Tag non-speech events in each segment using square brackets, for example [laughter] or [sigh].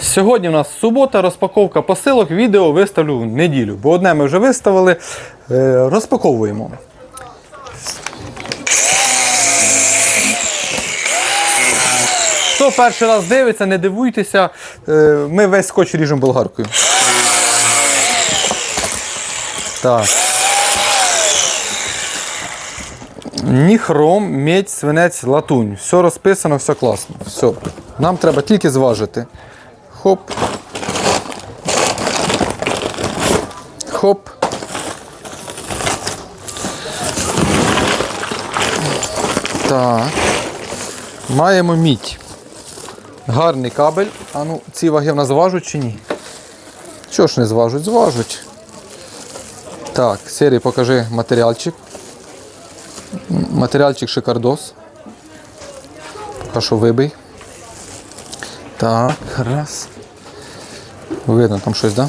Сьогодні у нас субота, розпаковка посилок, відео виставлю в неділю, бо одне ми вже виставили. Е, Розпаковуємо. Хто перший раз дивиться, не дивуйтеся, е, ми весь скотч ріжемо болгаркою. Так. Ніхром, медь, свинець, латунь. Все розписано, все класно. Все. Нам треба тільки зважити. Хоп. Хоп. Так. Маємо мідь. Гарний кабель. А ну, ці ваги в нас зважуть чи ні? Чого ж не зважуть? Зважуть. Так, Сергій, покажи матеріальчик. Матеріальчик шикардос. Поки що вибий. Так, раз. Видно там щось, так?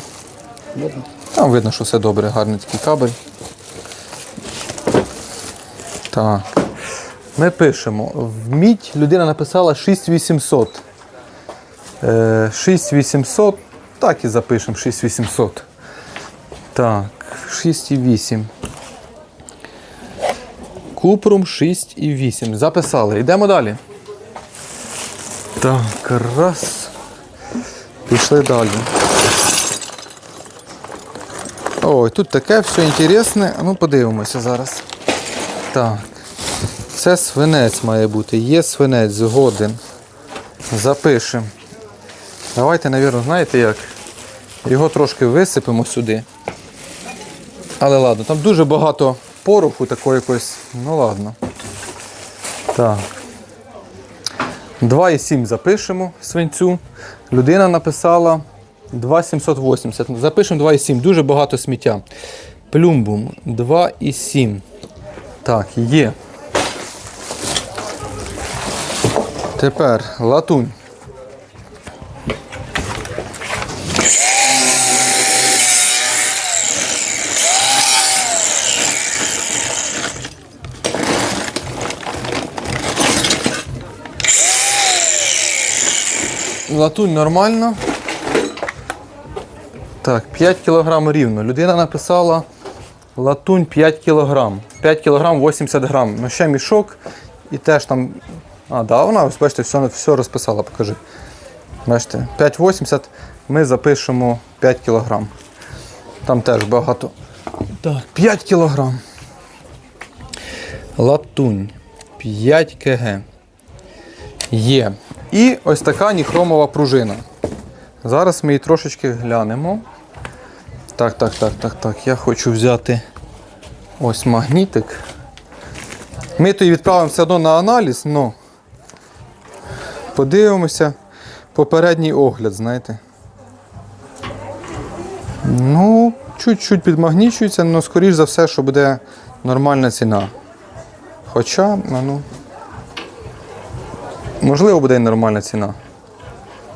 Да? Видно. Там видно, що все добре, гарний такий кабель. Так. Ми пишемо. В мідь людина написала 6800. Е, 6800. Так і запишемо 6800. Так, 6,8. Купрум 6,8. Записали. Йдемо далі. Так, раз. Пішли далі. Ой, тут таке все інтересне. Ну, подивимося зараз. Так. Це свинець має бути. Є свинець, згоден. Запишемо. Давайте, мабуть, знаєте як? Його трошки висипемо сюди. Але ладно, там дуже багато пороху такого якось. Ну ладно. Так. 2,7 запишемо свинцю. Людина написала 2,780. Запишемо 2,7. Дуже багато сміття. Плюмбум 2,7. Так, є. Тепер латунь. Латунь нормально. Так, 5 кг рівно. Людина написала латунь 5 кг. 5 кг 80 грам. Ну ще мішок і теж там. А, да, вона, ось бачите, все, все розписала, покажи. Бачите, 5,80 ми запишемо 5 кг. Там теж багато. Так, 5 кг. Латунь 5 кг. Є. І ось така ніхромова пружина. Зараз ми її трошечки глянемо. Так, так, так, так, так. Я хочу взяти ось магнітик. Ми то її відправимо все одно на аналіз, але подивимося попередній огляд, знаєте. Ну, чуть-чуть підмагнічується, але скоріш за все, що буде нормальна ціна. Хоча, ну. Можливо, буде нормальна ціна.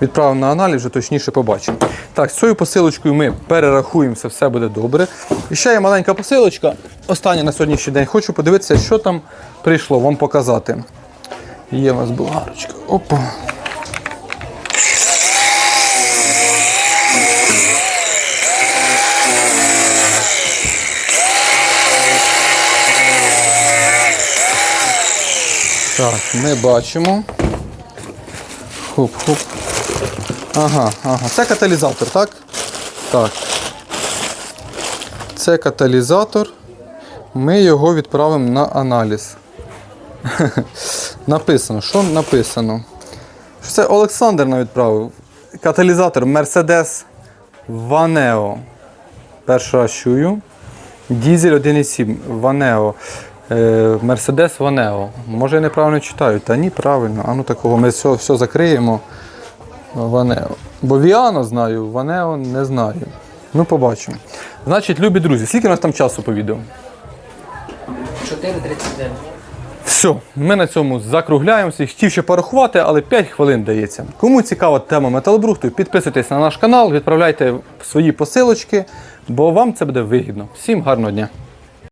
Відправимо на аналіз, вже точніше побачимо. Так, з цією посилочкою ми перерахуємося, все буде добре. І ще є маленька посилочка. Остання на сьогоднішній день. Хочу подивитися, що там прийшло, вам показати. Є у нас болгарочка. Опа. Так, ми бачимо. Хоп-хоп. Ага, ага. Це каталізатор, так? Так. Це каталізатор. Ми його відправимо на аналіз. [laughs] написано. Що написано? Що Це Олександр нам відправив. Каталізатор Mercedes Vaneo. Перший раз чую. Дізель 1,7 Vaneo. Е, Mercedes Vaneo. Може я неправильно читаю? Та ні, правильно. А ну такого ми все, все закриємо. Ванео. Бо Віано знаю, Ванео не знаю. Ну, побачимо. Значить, любі друзі, скільки у нас там часу по відео? 4.39. Все, ми на цьому закругляємося. Хотів ще порахувати, але 5 хвилин дається. Кому цікава тема металобрухту, підписуйтесь на наш канал, відправляйте свої посилочки, бо вам це буде вигідно. Всім гарного дня!